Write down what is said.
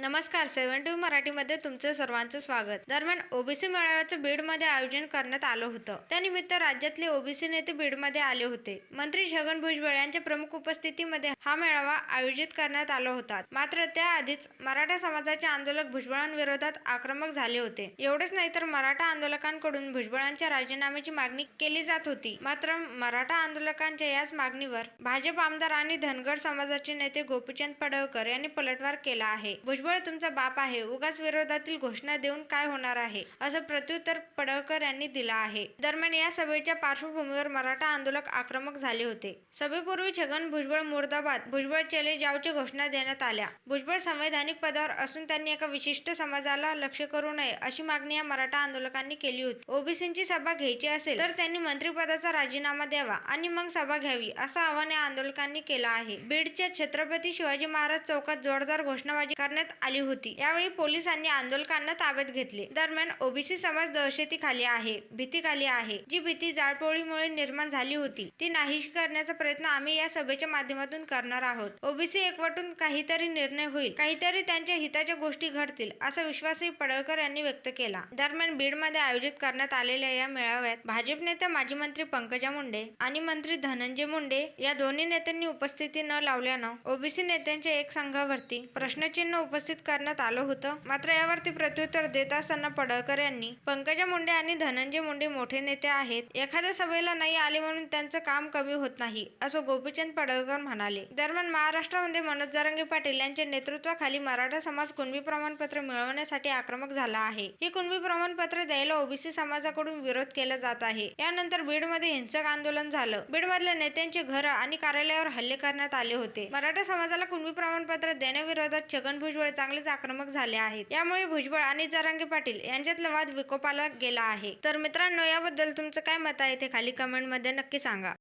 नमस्कार seven to मराठीमध्ये तुमचं सर्वांचं स्वागत. दरम्यान ओबीसी मेळाव्याचं बीडमध्ये आयोजन करण्यात आलं होतं. त्यानिमित्त राज्यातले ओबीसी नेते बीडमध्ये आले होते. मंत्री छगन भुजबळ यांच्या प्रमुख उपस्थितीमध्ये हा मेळावा आयोजित करण्यात आला होता. मात्र त्याआधीच मराठा समाजाचे आंदोलक भुजबळांविरोधात आक्रमक झाले होते. एवढेच नाही तर मराठा आंदोलकांकडून भुजबळांच्या राजीनाम्याची मागणी केली जात होती. मात्र मराठा आंदोलकांच्या याच मागणीवर भाजप आमदार आणि धनगर समाजाचे नेते गोपीचंद पडळकर यांनी पलटवार केला आहे. भुजबळ भुजबळ तुमचा बाप आहे. उगाच विरोधातील घोषणा देऊन काय होणार आहे? असं प्रत्युत्तर पडळकर यांनी दिलं आहे. दरम्यान या सभेच्या पार्श्वभूमीवर मराठा आंदोलक आक्रमक झाले होते. सभेपूर्वी छगन भुजबळ मुर्दाबाद भुजबळ चले जावची घोषणा देण्यात आल्या. भुजबळ संवैधानिक पदावर असून त्यांनी एका विशिष्ट समाजाला लक्ष करू नये अशी मागणी या मराठा आंदोलकांनी केली होती. ओबीसींची सभा घ्यायची असेल तर त्यांनी मंत्रिपदाचा राजीनामा द्यावा आणि मग सभा घ्यावी असं आवाहन या आंदोलकांनी केलं आहे. बीडच्या छत्रपती शिवाजी महाराज चौकात जोरदार घोषणाबाजी करण्यात आली होती. यावेळी पोलिसांनी आंदोलकांना ताब्यात घेतले. दरम्यान ओबीसी समाज दहशतीखाली आहे भीतीखाली आहे. जी भीती जाळपोळीमुळे निर्माण झाली होती ती नाहीशी करण्याचा प्रयत्न आम्ही या सभेच्या माध्यमातून करणार आहोत. ओबीसी एकवटून काहीतरी निर्णय होईल काहीतरी त्यांच्या हिताच्या गोष्टी घडतील असा विश्वासही पडळकर यांनी व्यक्त केला. दरम्यान बीडमध्ये आयोजित करण्यात आलेल्या या मेळाव्यात भाजप नेत्या माजी मंत्री पंकजा मुंडे आणि मंत्री धनंजय मुंडे या दोन्ही नेत्यांनी उपस्थिती न लावल्यानं ओबीसी नेत्यांच्या एक संघावरती प्रश्नचिन्ह उपस्थित करण्यात आलं होतं. मात्र यावरती प्रत्युत्तर देत असताना पडळकर यांनी पंकजा मुंडे आणि धनंजय मुंडे मोठे नेते आहेत. एखाद्या सभेला नाही आले म्हणून त्यांचं काम कमी होत नाही असं गोपीचंद पडळकर म्हणाले. दरम्यान महाराष्ट्रामध्ये मनोज जारंगे पाटील यांच्या नेतृत्वाखाली मराठा समाज कुणबी प्रमाणपत्र मिळवण्यासाठी आक्रमक झाला आहे. हे कुणबी प्रमाणपत्र द्यायला ओबीसी समाजाकडून विरोध केला जात आहे. यानंतर बीडमध्ये हिंसक आंदोलन झालं. बीडमधल्या नेत्यांचे घर आणि कार्यालयावर हल्ले करण्यात आले होते. मराठा समाजाला कुणबी प्रमाणपत्र देण्याविरोधात छगन भुजबळ चांगलेच आक्रमक झाले आहेत. यामुळे भुजबळ आणि जरांगे पाटील यांच्यातला वाद विकोपाला गेला आहे. तर मित्रांनो याबद्दल तुमचं काय मत आहे ते खाली कमेंटमध्ये नक्की सांगा.